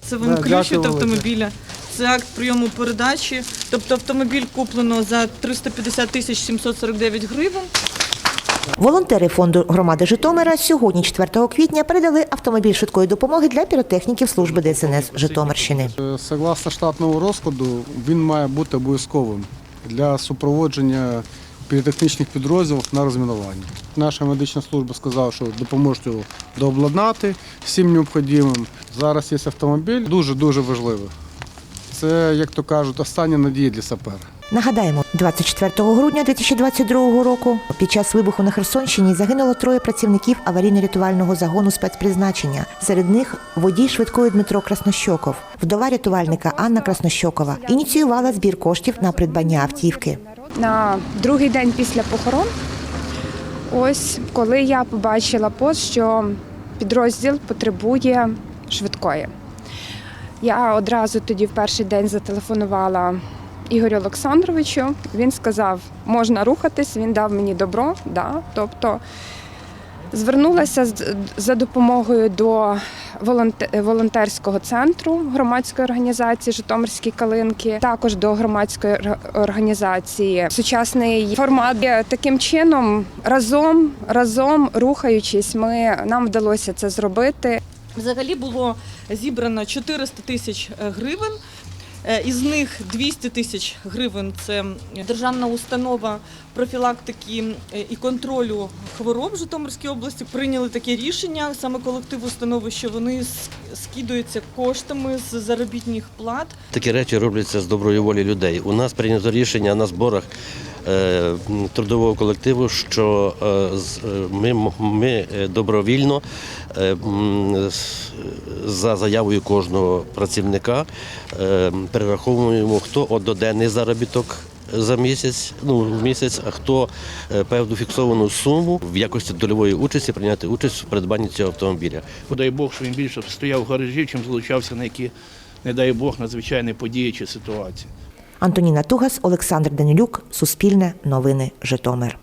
Це ви Да, включите автомобіля. Це акт прийому передачі. Тобто автомобіль куплено за 350 тисяч 749 гривень. Волонтери фонду громади Житомира сьогодні, 4 квітня, передали автомобіль швидкої допомоги для піротехніків служби ДСНС Житомирщини. Е, Согласно штатного розкладу, він має бути обов'язковим для супроводження піротехнічних підрозділів на розмінуванні. Наша медична служба сказала, що допоможуть його дообладнати всім необхідним. Зараз є автомобіль, дуже-дуже важливий. Це, як то кажуть, остання надія для сапера. Нагадаємо, 24 грудня 2022 року під час вибуху на Херсонщині загинуло троє працівників аварійно-рятувального загону спецпризначення. Серед них водій швидкої Дмитро Краснощоков. Вдова рятувальника Анна Краснощокова ініціювала збір коштів на придбання автівки. На другий день після похорон. Ось коли я побачила пост, що підрозділ потребує швидкої. Я одразу тоді в перший день зателефонувала Ігорю Олександровичу. Він сказав, можна рухатись, він дав мені добро. Да. Тобто звернулася за допомогою до волонтерського центру громадської організації Житомирські калинки, також до громадської організації. Сучасний формат таким чином разом, разом рухаючись, ми нам вдалося це зробити. Взагалі було зібрано 400 тисяч е, гривень. Е, Із них 200 тисяч гривень це державна установа профілактики е, і контролю хвороб в Житомирській області. Прийняли таке рішення саме колектив установи, що вони скидуються коштами з заробітних плат. Такі речі робляться з доброї волі людей. У нас прийнято рішення на зборах трудового колективу, що е, е, ми, ми е, добровільно е, за заявою кожного працівника е, перераховуємо хто одноденний заробіток. За місяць, ну в місяць, а хто е, певну фіксовану суму в якості дольової участі прийняти участь в придбанні цього автомобіля. Дай Бог, що він більше стояв в гаражі, чим залучався на які, не дай Бог, надзвичайні події чи ситуації. Антоніна Тугас, Олександр Данилюк, Суспільне, Новини, Житомир.